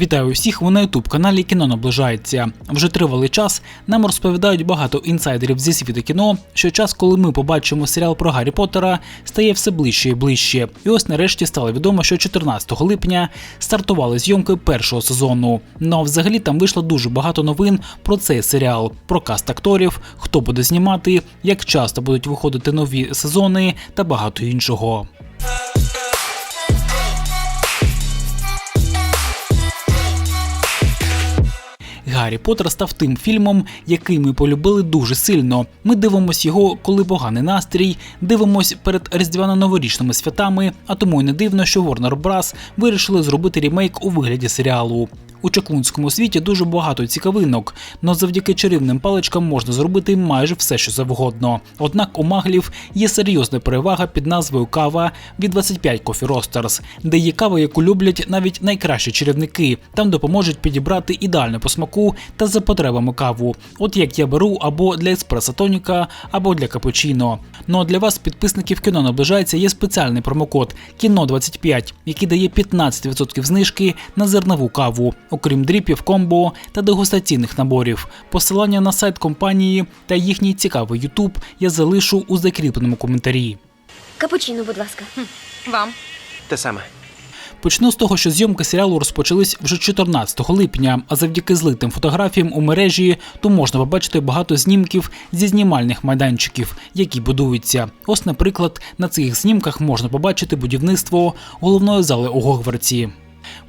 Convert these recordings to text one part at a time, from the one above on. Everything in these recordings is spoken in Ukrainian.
Вітаю всіх ви на ютуб каналі Кіно наближається. Вже тривалий час нам розповідають багато інсайдерів зі світу кіно, що час, коли ми побачимо серіал про Гаррі Поттера, стає все ближче і ближче. І ось нарешті стало відомо, що 14 липня стартували зйомки першого сезону. Ну а взагалі там вийшло дуже багато новин про цей серіал, про каст акторів, хто буде знімати, як часто будуть виходити нові сезони та багато іншого. Гаррі Поттер став тим фільмом, який ми полюбили дуже сильно. Ми дивимося його, коли поганий настрій, дивимось перед різдвяно-новорічними святами, а тому й не дивно, що Warner Bros. вирішили зробити рімейк у вигляді серіалу. У чаклунському світі дуже багато цікавинок, але завдяки чарівним паличкам можна зробити майже все, що завгодно. Однак у маглів є серйозна перевага під назвою кава від 25 Coffee Roasters, де є кава, яку люблять навіть найкращі чарівники. Там допоможуть підібрати ідеальну по смаку та за потребами каву. От як я беру або для еспресо тоніка, або для капучино. Ну а для вас, підписників кіно наближається, є спеціальний промокод кіно 25 який дає 15% знижки на зернову каву окрім дріпів, комбо та дегустаційних наборів. Посилання на сайт компанії та їхній цікавий YouTube я залишу у закріпленому коментарі. Капучино, будь ласка. Вам. Те саме. Почну з того, що зйомки серіалу розпочались вже 14 липня, а завдяки злитим фотографіям у мережі то можна побачити багато знімків зі знімальних майданчиків, які будуються. Ось, наприклад, на цих знімках можна побачити будівництво головної зали у Гогвартсі.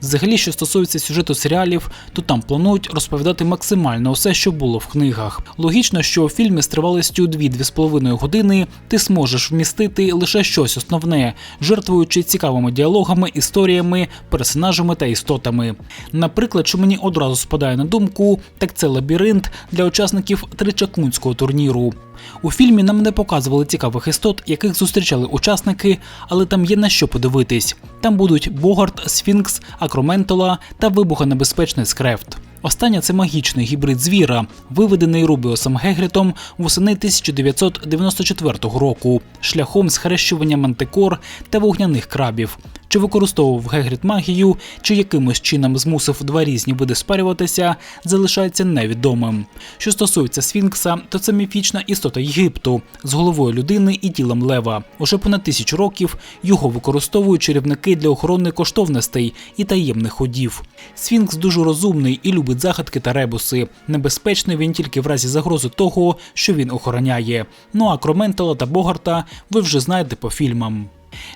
Взагалі, що стосується сюжету серіалів, то там планують розповідати максимально усе, що було в книгах. Логічно, що у фільмі з тривалістю 2-2,5 години ти зможеш вмістити лише щось основне, жертвуючи цікавими діалогами, історіями, персонажами та істотами. Наприклад, що мені одразу спадає на думку, так це лабіринт для учасників тричаклунського турніру. У фільмі нам не показували цікавих істот, яких зустрічали учасники, але там є на що подивитись. Там будуть Богарт, Сфінкс, Акроментола та вибухонебезпечний скрефт. Остання це магічний гібрид звіра, виведений Рубіосом Гегрітом восени 1994 року, шляхом схрещування мантикор та вогняних крабів. Чи використовував Гегріт магію, чи якимось чином змусив два різні види спарюватися, залишається невідомим. Що стосується Сфінкса, то це міфічна істота Єгипту з головою людини і тілом лева. Уже понад тисячу років його використовують чарівники для охорони коштовностей і таємних ходів. Сфінкс дуже розумний і любить загадки та ребуси. Небезпечний він тільки в разі загрози того, що він охороняє. Ну а Кроментала та Богарта ви вже знаєте по фільмам.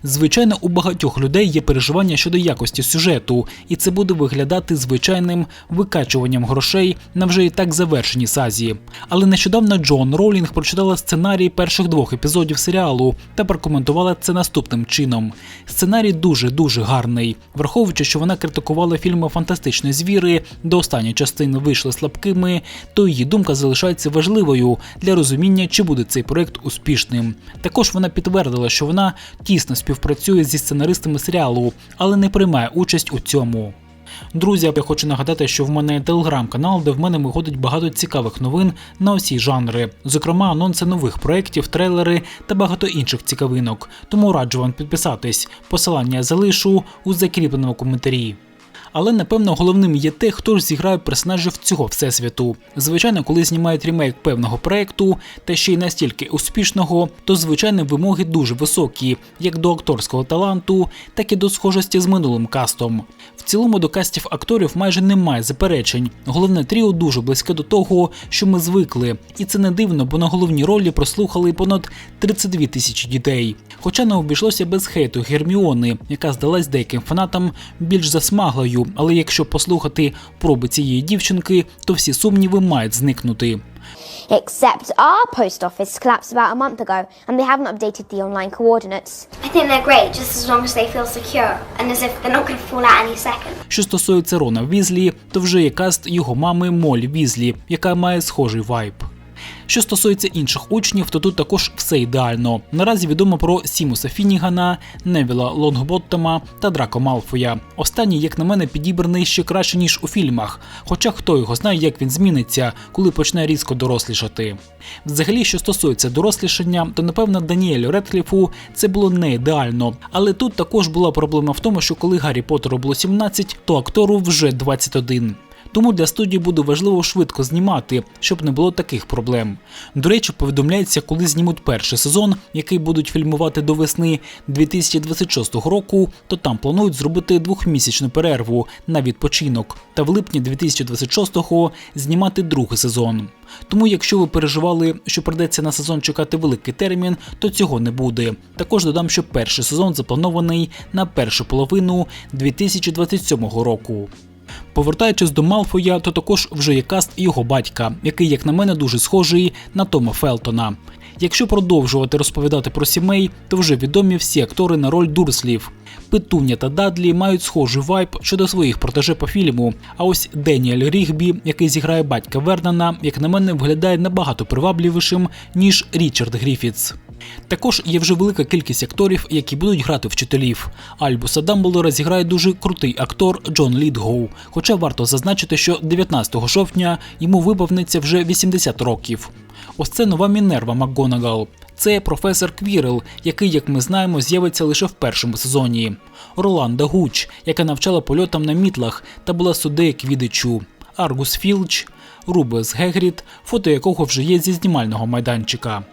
Звичайно, у багатьох людей є переживання щодо якості сюжету, і це буде виглядати звичайним викачуванням грошей на вже і так завершеній сазі. Але нещодавно Джон Ролінг прочитала сценарій перших двох епізодів серіалу та прокоментувала це наступним чином. Сценарій дуже дуже гарний, враховуючи, що вона критикувала фільми Фантастичні звіри, до останньої частини вийшли слабкими, то її думка залишається важливою для розуміння, чи буде цей проект успішним. Також вона підтвердила, що вона тісно співпрацює зі сценаристами серіалу, але не приймає участь у цьому. Друзі, я хочу нагадати, що в мене є телеграм-канал, де в мене виходить багато цікавих новин на усі жанри, зокрема анонси нових проєктів, трейлери та багато інших цікавинок. Тому раджу вам підписатись. Посилання я залишу у закріпленому коментарі. Але напевно головним є те, хто ж зіграє персонажів цього всесвіту. Звичайно, коли знімають ремейк певного проекту, та ще й настільки успішного, то звичайно вимоги дуже високі, як до акторського таланту, так і до схожості з минулим кастом. В цілому до кастів акторів майже немає заперечень. Головне тріо дуже близьке до того, що ми звикли, і це не дивно, бо на головній ролі прослухали понад 32 тисячі дітей. Хоча не обійшлося без хейту Герміони, яка здалась деяким фанатам більш засмаглою, але якщо послухати проби цієї дівчинки, то всі сумніви мають зникнути. Except our post office collapsed about a month ago and they haven't updated the online coordinates. I think they're great just as long as they feel secure and as if they're not going to fall out any second. Що стосується Рона Візлі, то вже є каст його мами Молі Візлі, яка має схожий вайб. Що стосується інших учнів, то тут також все ідеально. Наразі відомо про Сімуса Фінігана, Невіла Лонгботтема та Драко Малфоя. Останній, як на мене, підібраний ще краще ніж у фільмах. Хоча хто його знає, як він зміниться, коли почне різко дорослішати. Взагалі, що стосується дорослішання, то напевно Даніелю Редкліфу це було не ідеально. Але тут також була проблема в тому, що коли Гаррі Поттеру було 17, то актору вже 21. Тому для студії буде важливо швидко знімати, щоб не було таких проблем. До речі, повідомляється, коли знімуть перший сезон, який будуть фільмувати до весни 2026 року, то там планують зробити двохмісячну перерву на відпочинок, та в липні 2026-го знімати другий сезон. Тому, якщо ви переживали, що придеться на сезон чекати великий термін, то цього не буде. Також додам, що перший сезон запланований на першу половину 2027 року. Повертаючись до Малфоя, то також вже є каст його батька, який, як на мене, дуже схожий на Тома Фелтона. Якщо продовжувати розповідати про сімей, то вже відомі всі актори на роль Дурслів. Петуня та Дадлі мають схожий вайб щодо своїх протеже по фільму. А ось Деніель Рігбі, який зіграє батька Вернана, як на мене, виглядає набагато привабливішим, ніж Річард Гріфітс. Також є вже велика кількість акторів, які будуть грати вчителів. Альбуса Дамблдора зіграє дуже крутий актор Джон Лідгоу. Хоча варто зазначити, що 19 жовтня йому виповниться вже 80 років. Ось це нова Мінерва МакГонагал. Це професор Квірел, який, як ми знаємо, з'явиться лише в першому сезоні. Роланда Гуч, яка навчала польотам на мітлах та була суддею Квідичу. Аргус Філч, Рубес Гегріт, фото якого вже є зі знімального майданчика.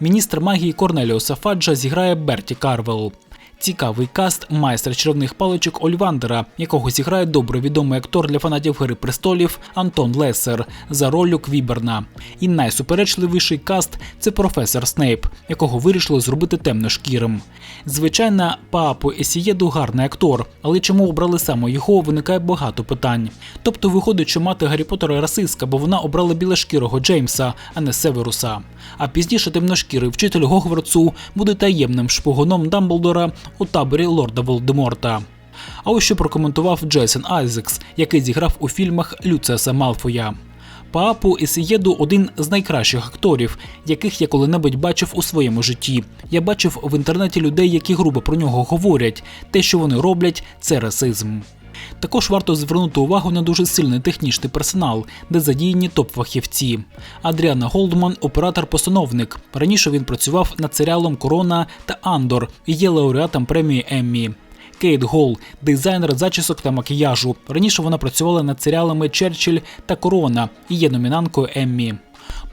Міністр магії Корнеліуса Фаджа зіграє Берті Карвел. Цікавий каст майстра чарівних паличок Ольвандера, якого зіграє добре відомий актор для фанатів Гри престолів Антон Лесер за роллю Квіберна. І найсуперечливіший каст це професор Снейп, якого вирішили зробити темношкірим. Звичайно, Паапо Есієду гарний актор, але чому обрали саме його, виникає багато питань. Тобто виходить, що мати Гаррі Поттера расистка, бо вона обрала білошкірого Джеймса, а не Северуса. А пізніше темношкірий вчитель Гогвартсу буде таємним шпигуном Дамблдора у таборі лорда Волдеморта. А ось що прокоментував Джейсон Айзекс, який зіграв у фільмах Люцеса Малфоя. Паапу Ісієду один з найкращих акторів, яких я коли-небудь бачив у своєму житті. Я бачив в інтернеті людей, які грубо про нього говорять. Те, що вони роблять, це расизм. Також варто звернути увагу на дуже сильний технічний персонал, де задіяні топ-фахівці. Адріана Голдман оператор-постановник. Раніше він працював над серіалом Корона та Андор і є лауреатом премії Еммі. Кейт Гол, дизайнер зачісок та макіяжу. Раніше вона працювала над серіалами Черчилль та Корона і є номінанткою Еммі.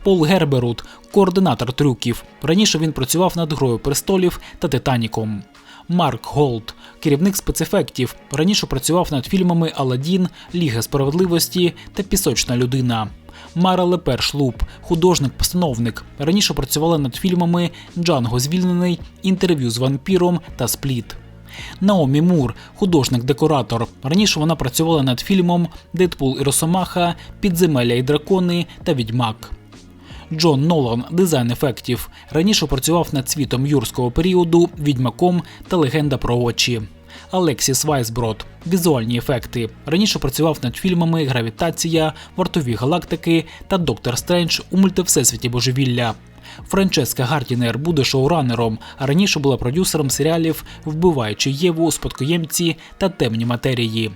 Пол Герберут, координатор трюків. Раніше він працював над Грою престолів та Титаніком. Марк Голд, керівник спецефектів. Раніше працював над фільмами Аладдін, Ліга справедливості та Пісочна людина. Мара Лепер Шлуп, художник-постановник. Раніше працювала над фільмами Джанго звільнений, інтерв'ю з вампіром та Спліт. Наомі Мур, художник-декоратор. Раніше вона працювала над фільмом Дедпул і Росомаха, Підземелля і дракони та Відьмак. Джон Нолан, дизайн ефектів. Раніше працював над світом юрського періоду, відьмаком та легенда про очі. Алексіс Вайсброд, візуальні ефекти. Раніше працював над фільмами Гравітація, Вартові галактики та Доктор Стрендж у мультивсесвіті божевілля. Франческа Гардінер буде шоуранером, а раніше була продюсером серіалів Вбиваючи Єву, Спадкоємці та Темні матерії.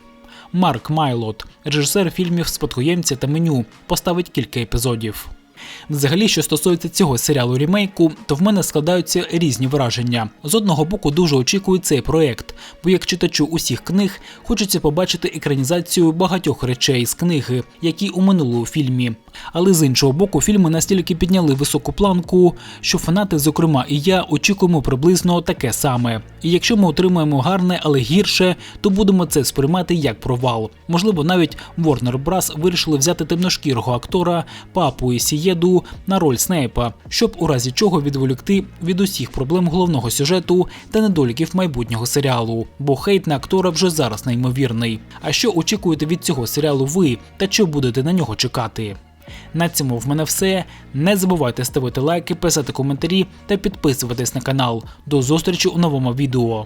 Марк Майлот, режисер фільмів Спадкоємці та меню, поставить кілька епізодів. Взагалі, що стосується цього серіалу рімейку, то в мене складаються різні враження. З одного боку, дуже очікую цей проект, бо як читачу усіх книг хочеться побачити екранізацію багатьох речей з книги, які у минулому фільмі. Але з іншого боку, фільми настільки підняли високу планку, що фанати, зокрема і я, очікуємо приблизно таке саме. І якщо ми отримаємо гарне, але гірше, то будемо це сприймати як провал. Можливо, навіть Warner Bros. вирішили взяти темношкірого актора Папу Сієду на роль Снейпа, щоб у разі чого відволікти від усіх проблем головного сюжету та недоліків майбутнього серіалу, бо хейт на актора вже зараз неймовірний. А що очікуєте від цього серіалу ви та чи будете на нього чекати? На цьому в мене все. Не забувайте ставити лайки, писати коментарі та підписуватись на канал. До зустрічі у новому відео.